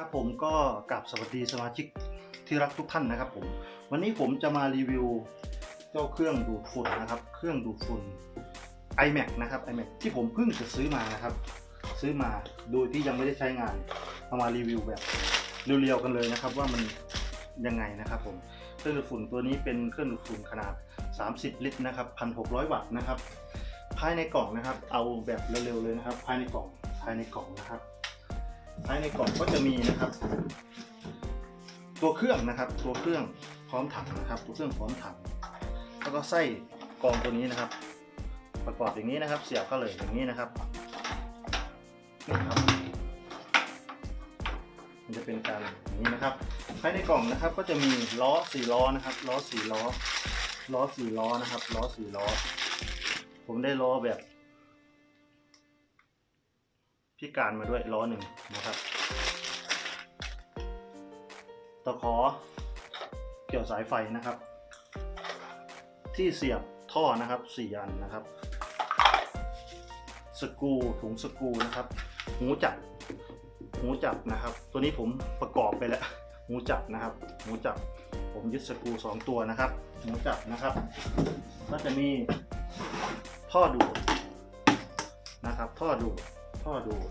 ครับผมก็กราบสวัสดีสมาชิกที่รักทุกท่านนะครับผมวันนี้ผมจะมารีวิวเจ้าเครื่องดูดฝุ่นนะครับ เครื่องดูดฝุ่น iMac นะครับ iMac ที่ผมเพิ่งจะซื้อมานะครับ ซื้อมาโดยที่ยังไม่ได้ใช้งานเอามารีวิวแบบเรียวๆกันเลยนะครับ ว่ามันยังไงนะครับผมเครื่องดูดฝุ่นตัวนี้เป็นเครื่องดูดฝุ่นขนาด 30 ลิตรนะครับ 1,600 วัตต์นะครับ ภายในกล่องนะครับ เอาแบบเร็วๆเลยนะครับ ภายในกล่องภายในกล่องนะครับ ภายในกล่องก็จะมีนะครับ ตัวเครื่องนะครับ ตัวเครื่องพร้อมถังนะครับ ตัวเครื่องพร้อมถังแล้วก็ไส้กรองตัวนี้นะครับ ประกอบอย่างนี้นะครับ เสียบเข้าเลยอย่างนี้นะครับนี่ครับมันจะเป็นการอย่างนี้นะครับภายในกล่องนะครับก็จะมีล้อสี่ล้อนะครับล้อสี่ล้อล้อสี่ล้อนะครับล้อสี่ล้อ ผมได้ล้อแบบ พิการมาด้วยล้อหนึ่งนะครับตะขอเกี่ยวสายไฟนะครับ ที่เสียบท่อนะครับสี่อันนะครับสกรูถุงสกรูนะครับ หูจับหูจับนะครับ ตัวนี้ผมประกอบไปแล้วหูจับนะครับหูจับ ผมยึดสกรูสองตัวนะครับหูจับนะครับ ก็จะมีท่อดูดนะครับ ท่อดูดท่อดูด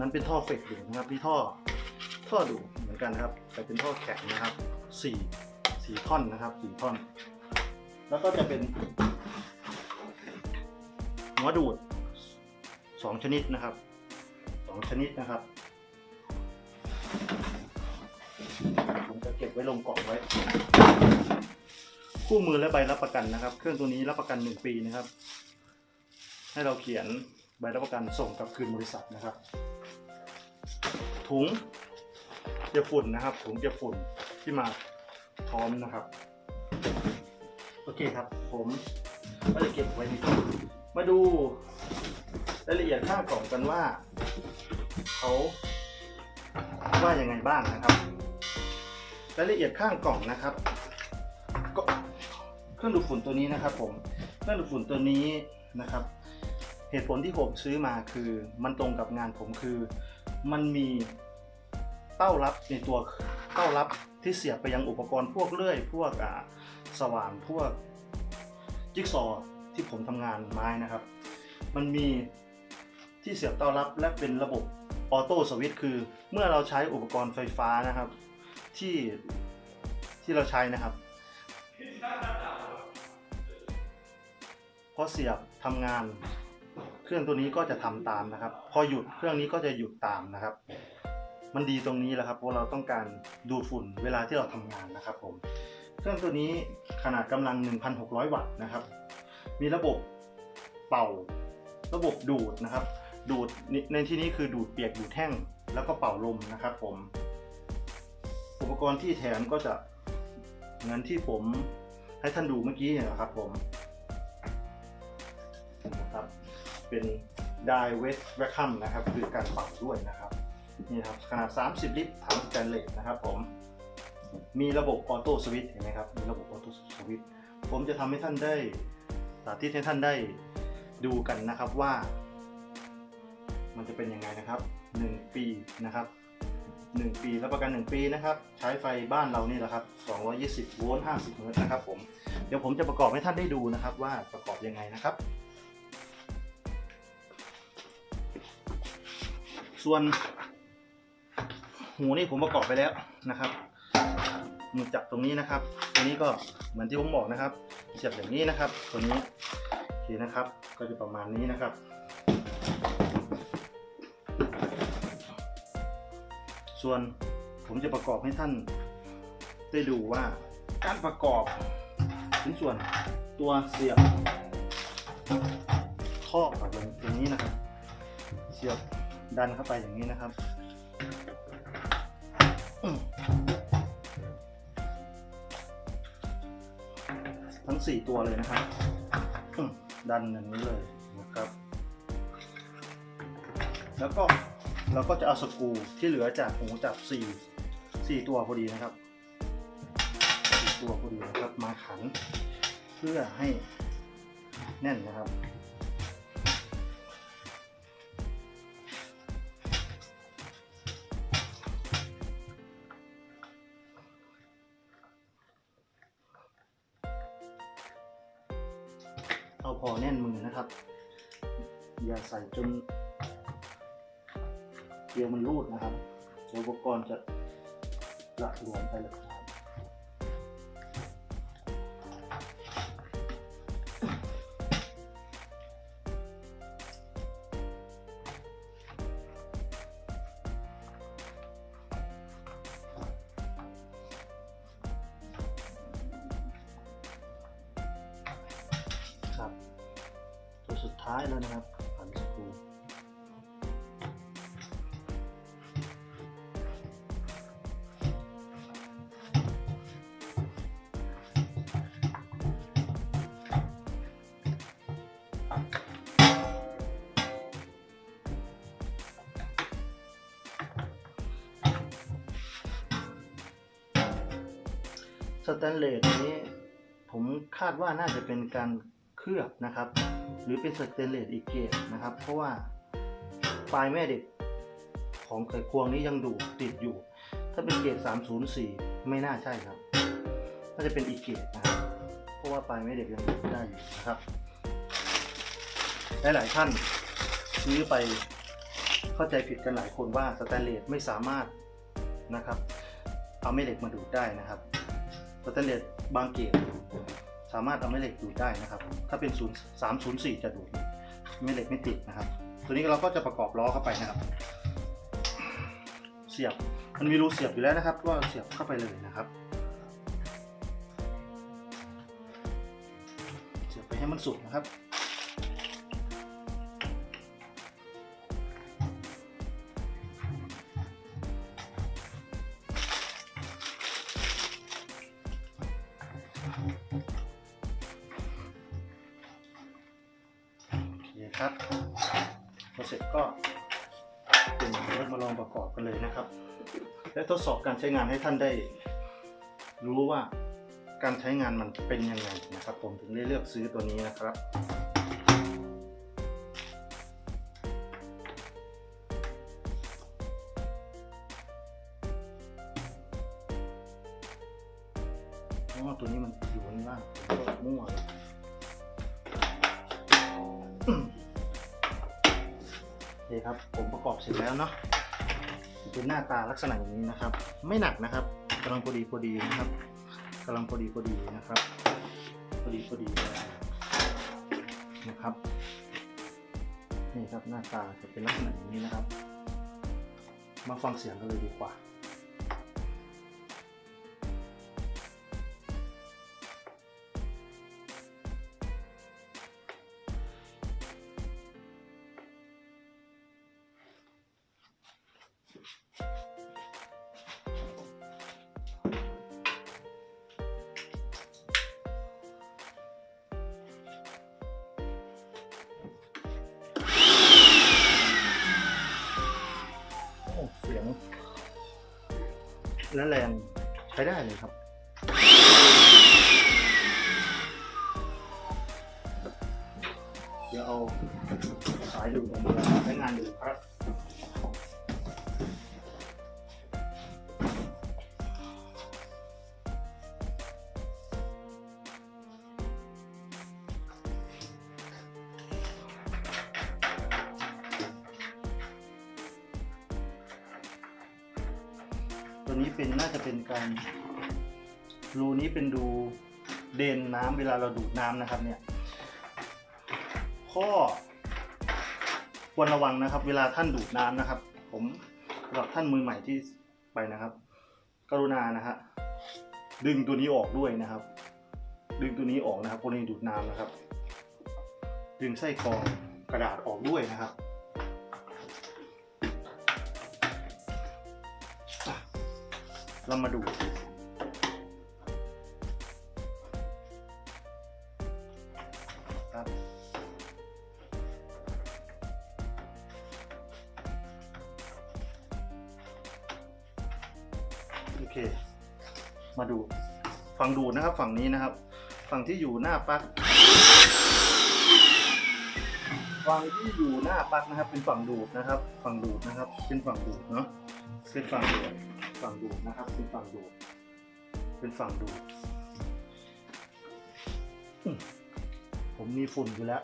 นั้นเป็นท่อเฟกอยู่นะครับที่ท่อท่อดูเหมือนกันนะครับแต่เป็นท่อแข็งนะครับสี่สี่ท่อนนะครับสี่ท่อน แล้วก็จะเป็นหัวดูดสองชนิดนะครับสองชนิดนะครับผมจะเก็บไว้ลงกล่องไว้ คู่มือและใบรับประกันนะครับ เครื่องตัวนี้รับประกัน1ปีนะครับ ให้เราเขียนใบรับประกันส่งกลับคืนบริษัทนะครับ ถุงเก็บฝุ่นนะครับ ถุงเก็บฝุ่นที่มาพร้อมนะครับ โอเคครับ ผมก็จะเก็บไว้ดีมาดูรายละเอียดข้างกล่องกันว่าเขาว่ายังไงบ้างนะครับรายละเอียดข้างกล่องนะครับก็เครื่องดูดฝุ่นตัวนี้นะครับ ผมเครื่องดูดฝุ่นตัวนี้นะครับ เหตุผลที่ผมซื้อมาคือมันตรงกับงานผมคือ มันมีเต้ารับในตัวเต้ารับที่เสียบไปยังอุปกรณ์พวกเลื่อย พวกอ่าสว่านพวกจิ๊กซอว์ที่ผมทำงานไม้นะครับ มันมีที่เสียบเต้ารับและเป็นระบบออโต้สวิตช์คือเมื่อเราใช้อุปกรณ์ไฟฟ้านะครับ ที่ที่เราใช้นะครับ พอเสียบทำงาน รื่องตัวนี้ก็จะทำตามนะครับ พอหยุดเครื่องนี้ก็จะหยุดตามนะครับ มันดีตรงนี้แหละครับเพราะเราต้องการดูดฝุ่นเวลาที่เราทำงานนะครับผมเครื่องตัวนี้ขนาดกำลัง 1,600 วัตต์นะครับ มีระบบเป่า ระบบดูดนะครับ ดูดในที่นี้คือดูดเปียกดูดแห้งแล้วก็เป่าลมนะครับผม อุปกรณ์ที่แถมก็จะเหมือนที่ผมให้ท่านดูเมื่อกี้เนี่ยนะครับผม เป็นไดเวสแวคัมนะครับคือการเป่าด้วยนะครับนี่ครับขนาด 30 ลิตรถังสแตนเลสนะครับผมมีระบบออโต้สวิตช์เห็นไหมครับมีระบบออโต้สวิตช์ผมจะทำให้ท่านได้สาธิตให้ท่านได้ดูกันนะครับว่า มันจะเป็นยังไงนะครับ 1 ปีนะครับ 1 ปีรับประกัน 1 ปีนะครับ ใช้ไฟบ้านเรานี่แหละครับ 220 โวลต์ 50 เฮิร์ตนะครับผมเดี๋ยวผมจะประกอบให้ท่านได้ดูนะครับว่าประกอบยังไงนะครับ ส่วน หูนี่ผมประกอบไปแล้วนะครับมือจับตรงนี้นะครับตัวนี้ก็เหมือนที่ผมบอกนะครับ เสียบอย่างนี้นะครับ ตัวนี้โอเคนะครับ ก็จะประมาณนี้นะครับ ส่วนผมจะประกอบให้ท่านได้ดูว่าการประกอบชิ้นส่วนตัวเสียบท่อแบบอย่างนี้นะครับ เสียบ ดันเข้าไปอย่างนี้นะครับทั้ง 4 ตัวเลยนะครับ ดันอย่างนี้เลยนะครับ แล้วก็เราก็จะเอาสกรูที่เหลือจากหูจับ4 4ตัวพอดีนะครับ4ตัวพอดีนะครับ มาขันเพื่อให้แน่นนะครับ จนเกลียวมันรูดนะครับอุปกรณ์จะละหลวมไปเลยครับครับ ตัวสุดท้ายแล้วนะครับ สแตนเลสนี้ผมคาดว่าน่าจะเป็นการเคลือบนะครับ หรือเป็นสเตนเลสอีกเกรดนะครับ เพราะว่าปลายแม่เด็กของไขควงนี้ยังดูดติดอยู่ ถ้าเป็นเกรด304 ไม่น่าใช่ครับ น่าจะเป็นอีกเกรดนะครับ เพราะว่าปลายแม่เด็กยังดูดได้อยู่นะครับ หลายๆท่านซื้อไปเข้าใจผิดกันหลายคนว่าสแตนเลสไม่สามารถนะครับ เอาแม่เหล็กมาดูดได้นะครับ สแตนเลสบางเกรดสามารถเอาแม่เหล็กดูดได้นะครับ ถ้าเป็น0 304 จะดูดแม่เหล็กไม่ติดนะครับ ตัวนี้เราก็จะประกอบล้อเข้าไปนะครับ เสียบมันมีรูเสียบอยู่แล้วนะครับ ก็เสียบเข้าไปเลยนะครับ เสียบไปให้มันสุดนะครับ เครับพอเสร็จก็เป็นริ่มาลองประกอบกันเลยนะครับ และทดสอบการใช้งานให้ท่านได้ รู้ว่าการใช้งานมันเป็นยังไงนะครับ ผมถึงได้เลือกซื้อตัวนี้นะครับเพราะว่าตัวนี้มันอยู่ข้างล่างก็มั่วเลย คครับผมประกอบเสร็จแล้วเนาะเป็นหน้าตาลักษณะอย่างนี้นะครับ ไม่หนักนะครับกำลังพอดีพอดีนะครับกำลังพอดีพอดีนะครับพอดีพอดีนะครับนี่ครับหน้าตาจะเป็นลักษณะอย่างนี้นะครับ มาฟังเสียงกันเลยดีกว่า และแรงใช้ได้เลยครับ เดี๋ยวเอาสายดูดมาใช้งานดูครับ ตัวนี้เป็นน่าจะเป็นการรูนี้เป็นรูเดนน้ำเวลาเราดูดน้ำนะครับเนี่ย ข้อควรระวังนะครับ เวลาท่านดูดน้ำนะครับ ผมสำหรับท่านมือใหม่ที่ไปนะครับ กรุณานะฮะดึงตัวนี้ออกด้วยนะครับ ดึงตัวนี้ออกนะครับกรณีดูดน้ำนะครับ ดึงไส้กรองกระดาษออกด้วยนะครับ เรามาดู ครับ โอเค มาดู ฝั่งดูนะครับ ฝั่งนี้นะครับ ฝั่งที่อยู่หน้าปลั๊ก ฝั่งที่อยู่หน้าปลั๊กนะครับ เป็นฝั่งดูดนะครับ ฝั่งดูดนะครับ เป็นฝั่งดูดเนาะเป็นฝั่งดูดฝั่งดูดนะครับ เป็นฝั่งดูดเป็นฝั่งดูดผมมีฝุ่นอยู่แล้ว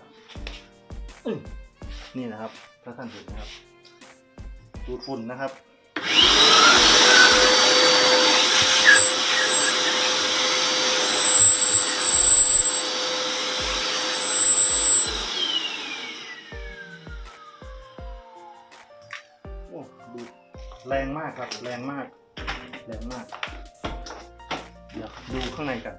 นี่นะครับ ถ้าท่านเห็นนะครับ ดูดฝุ่นนะครับ ดูแรงมากครับ แรงมาก แรงมาก เดี๋ยวดูข้างในกัน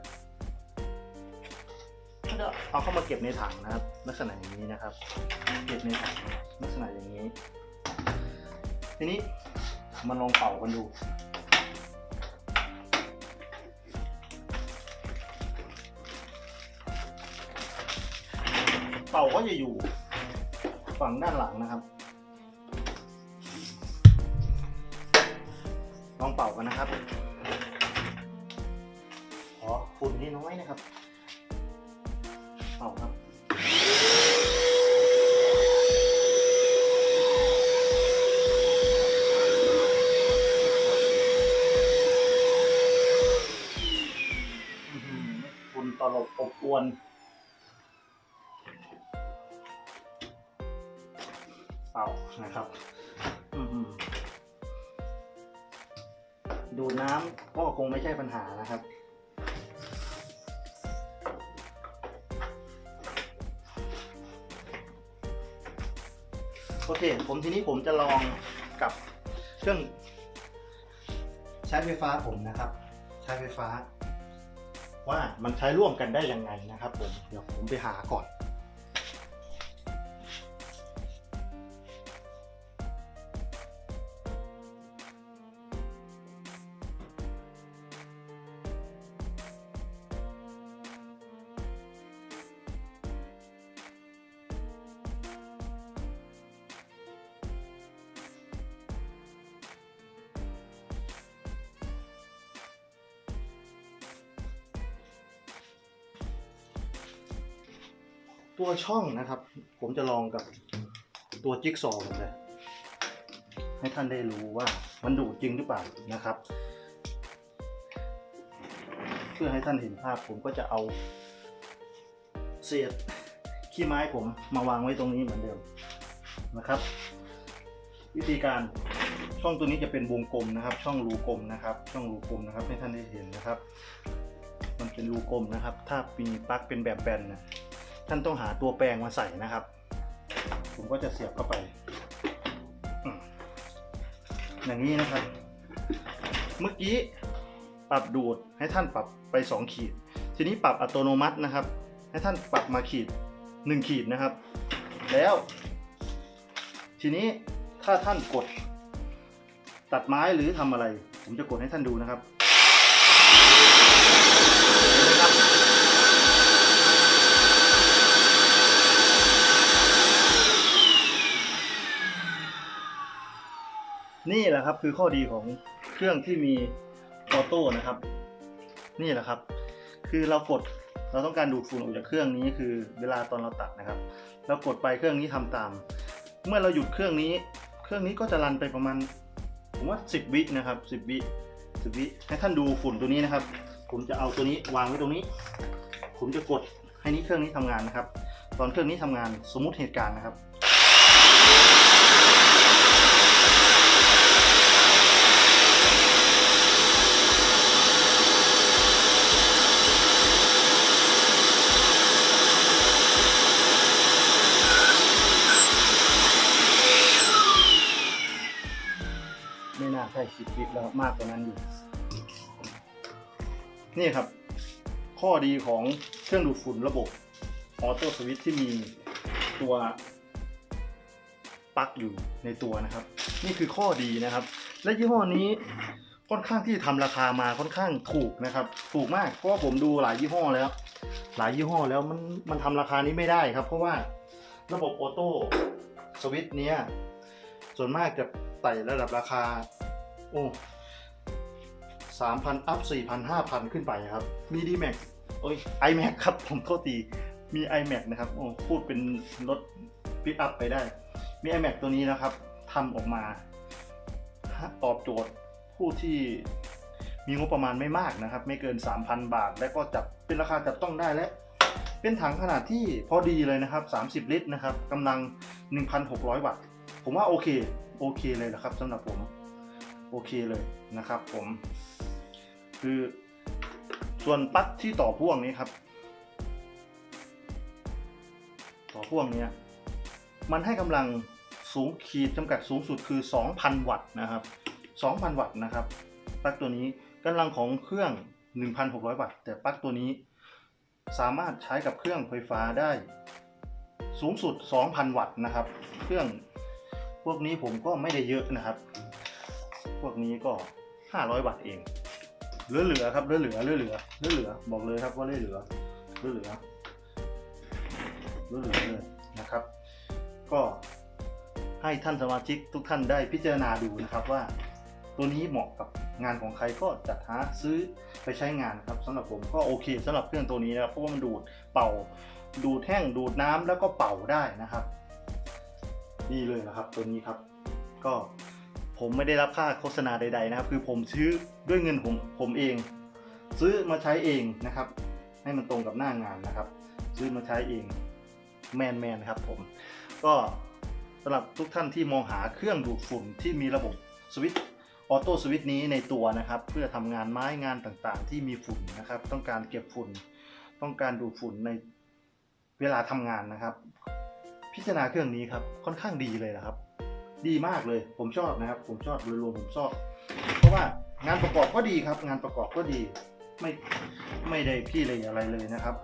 ก็จะเอาเข้ามาเก็บในถังนะครับ ลักษณะอย่างนี้นะครับ เก็บในถังลักษณะอย่างนี้ ทีนี้มาลองเป่ากันดูเป่าก็จะอยู่ฝั่งด้านหลังนะครับ ลองเป่ากันนะครับ ขอฝุ่นนิดน้อยนะครับ เป่าครับฝุ่นตลบอบอวน คงไม่ใช่ปัญหานะครับโอเค ผมทีนี้ผมจะลองกับเครื่องใช้ไฟฟ้าผมนะครับ ใช้ไฟฟ้า ว่ามันใช้ร่วมกันได้ยังไงนะครับผม เดี๋ยวผมไปหาก่อน ตัวช่องนะครับ ผมจะลองกับตัวจิ๊กซอว์ก่อนเลย ให้ท่านได้รู้ว่ามันดูจริงหรือเปล่านะครับ เพื่อให้ท่านเห็นภาพผมก็จะเอาเศษขี้ไม้ผมมาวางไว้ตรงนี้เหมือนเดิมนะครับ วิธีการช่องตัวนี้จะเป็นวงกลมนะครับ ช่องรูกลมนะครับ ช่องรูกลมนะครับให้ท่านได้เห็นนะครับ มันเป็นรูกลมนะครับ ถ้ามีปลั๊กเป็นแบบแบนนะ ท่านต้องหาตัวแปรงมาใส่นะครับ ผมก็จะเสียบเข้าไป อย่างนี้นะครับ เมื่อกี้ปรับดูดให้ท่านปรับไป 2 ขีด ทีนี้ปรับอัตโนมัตินะครับ ให้ท่านปรับมาขีด 1 ขีดนะครับ แล้ว ทีนี้ถ้าท่านกดตัดไม้หรือทำอะไร ผมจะกดให้ท่านดูนะครับ นี่แหละครับคือข้อดีของเครื่องที่มีออโต้นะครับ นี่แหละครับ คือเรากดเราต้องการดูดฝุ่นออกจากเครื่องนี้คือเวลาตอนเราตัดนะครับ เรากดไปเครื่องนี้ทำตาม เมื่อเราหยุดเครื่องนี้ เครื่องนี้ก็จะรันไปประมาณผมว่า 10 วินะครับ 10 วิ10วิให้ท่านดูฝุ่นตัวนี้นะครับ ผมจะเอาตัวนี้วางไว้ตรงนี้ ผมจะกดให้นี้เครื่องนี้ทำงานนะครับ ตอนเครื่องนี้ทำงานสมมุติเหตุการณ์นะครับ น่าใช่สิบวิแล้วมากกว่านั้นอยู่ นี่ครับ ข้อดีของเครื่องดูดฝุ่นระบบออโต้สวิตที่มีตัวปลั๊กอยู่ในตัวนะครับ นี่คือข้อดีนะครับ และยี่ห้อนี้ค่อนข้างที่ทำราคามาค่อนข้างถูกนะครับ ถูกมากเพราะผมดูหลายยี่ห้อแล้ว หลายยี่ห้อแล้วมันมันทำราคานี้ไม่ได้ครับ เพราะว่าระบบออโต้สวิตเนี้ยส่วนมากจะไต่ระดับราคา สามพันอัพสี่พันห้าพันขึ้นไปครับ มี d m a x โอ้ย iMac ครับ ผมโทษที มี iMac นะครับ โอ้ พูดเป็นรถปิกอัพไปได้ มี iMac ตัวนี้นะครับทำออกมาตอบโจทย์ผู้ที่มีงบประมาณไม่มากนะครับ ไม่เกิน 3,000 บาท และก็จับเป็นราคาจับต้องได้และ เป็นถังขนาดที่พอดีเลยนะครับ 30 ลิตรนะครับกำลัง 1,600 วัตต์ ผมว่าโอเค โอเคเลยนะครับสำหรับผม โอเคเลยนะครับผม คือส่วนปลั๊กที่ต่อพ่วงนี้ครับ ต่อพ่วงเนี้ยมันให้กำลังสูงขีดจำกัดสูงสุดคือ 2,000 วัตต์นะครับ 2,000 วัตต์นะครับปลั๊กตัวนี้กำลังของเครื่อง 1,600 วัตต์ แต่ปลั๊กตัวนี้สามารถใช้กับเครื่องไฟฟ้าได้สูงสุด 2,000 วัตต์นะครับ เครื่องพวกนี้ผมก็ไม่ได้เยอะนะครับ พวกนี้ก็500วัตต์เองเหลือๆครับเหลือๆเหลือๆเหลือๆบอกเลยครับว่าเหลือๆเหลือๆเหลือๆเลยนะครับ ก็ให้ท่านสมาชิกทุกท่านได้พิจารณาดูนะครับว่า ตัวนี้เหมาะกับงานของใครก็จัดหาซื้อไปใช้งานครับสำหรับผมก็โอเคสำหรับเครื่องตัวนี้นะครับเพราะว่ามันดูดเป่า ดูดแห้งดูดน้ำแล้วก็เป่าได้นะครับ นี่เลยนะครับตัวนี้ครับ ก็ ผมไม่ได้รับค่าโฆษณาใด ๆ นะครับ คือผมซื้อด้วยเงินผมผมเอง ซื้อมาใช้เองนะครับ ให้มันตรงกับหน้างานนะครับ ซื้อมาใช้เองแมนแมนครับผม ก็สำหรับทุกท่านที่มองหาเครื่องดูดฝุ่นที่มีระบบสวิตช์ออโต้สวิตช์นี้ในตัวนะครับ เพื่อทำงานไม้งานต่างๆ ที่มีฝุ่นนะครับ ต้องการเก็บฝุ่น ต้องการดูดฝุ่นในเวลาทำงานนะครับ พิจารณาเครื่องนี้ครับค่อนข้างดีเลยนะครับ ดีมากเลย ผมชอบนะครับ ผมชอบโดยรวมผมชอบ เพราะว่างานประกอบก็ดีครับ งานประกอบก็ดีไม่ไม่ได้พี่เลยอะไรเลยนะครับ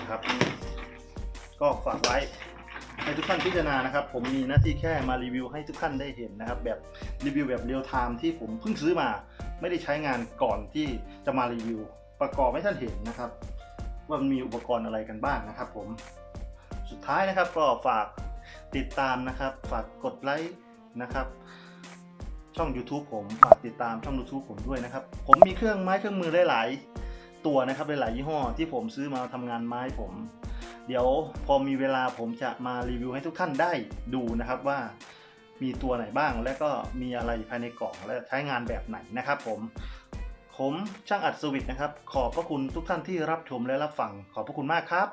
นะครับ ก็ฝากไว้ให้ทุกท่านพิจารณานะครับ ผมมีหน้าที่แค่มารีวิวให้ทุกท่านได้เห็นนะครับ แบบรีวิวแบบเรียลไทม์ที่ผมเพิ่งซื้อมา ไม่ได้ใช้งานก่อนที่จะมารีวิว ประกอบให้ท่านเห็นนะครับ ว่ามันมีอุปกรณ์อะไรกันบ้างนะครับผม สุดท้ายนะครับก็ฝากติดตามนะครับ ฝากกดไลค์นะครับช่อง YouTube ผมฝากติดตามช่อง YouTube ผมด้วยนะครับ ผมมีเครื่องไม้เครื่องมือหลายๆตัวนะครับหลายๆยี่ห้อที่ผมซื้อมาทำงานไม้ผม เดี๋ยวพอมีเวลาผมจะมารีวิวให้ทุกท่านได้ดูนะครับว่ามีตัวไหนบ้างและก็มีอะไรภายในกล่องและใช้งานแบบไหนนะครับ ผม ผมช่างอัดสวิตนะครับ ขอบพระคุณทุกท่านที่รับชมและรับฟังขอบพระคุณมากครับ